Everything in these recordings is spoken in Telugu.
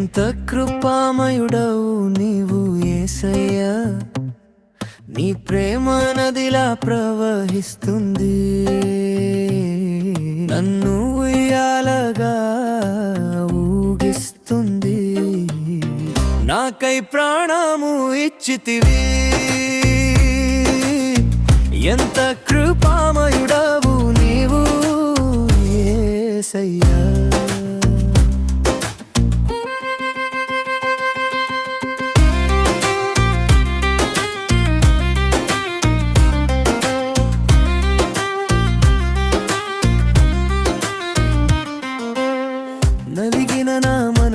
ఎంత కృపామయుడవు నీవు ఏసయ్యా. నీ ప్రేమ నదిలా ప్రవహిస్తుంది. నన్ను ఉయ్యాలగా ఊగిస్తుంది. నాకై ప్రాణము ఇచ్చితివి. ఎంత కృపామయుడవు నీవు ఏసయ్యా.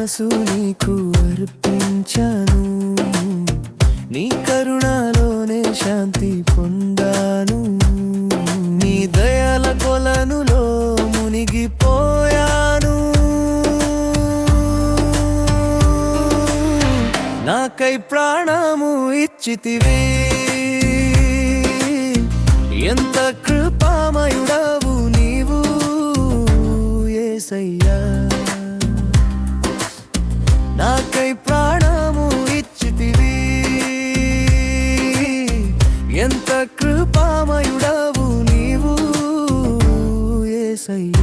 మనసు నీకు అర్పించాను. నీ కరుణలోనే శాంతి పొందాను. నీ దయల కొలనులో మునిగిపోయాను. నాకై ప్రాణము ఇచ్చితివే. ఎంత కృపామయుడవు నీవు ఏసయ్య. కృపామయుడవు నీవు ఏసయ్య.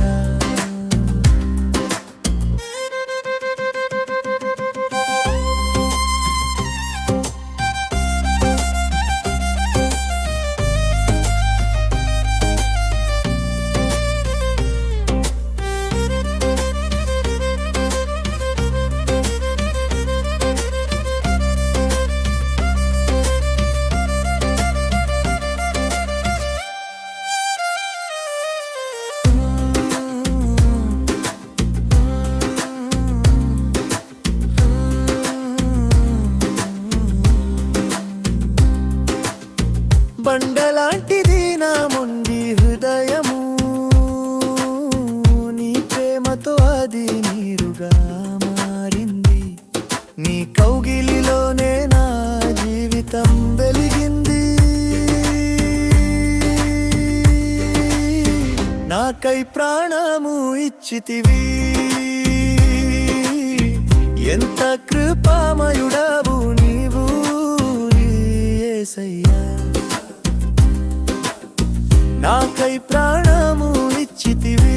బండలాంటిది నా మొండి హృదయము. నీ ప్రేమతో అది నీరుగా మారింది. నీ కౌగిలిలోనే నా జీవితం వెలిగింది. నాకై ప్రాణము ఇచ్చితివి. ఎంత కృపామయుడా నాకై ప్రాణము ఇచ్చితివి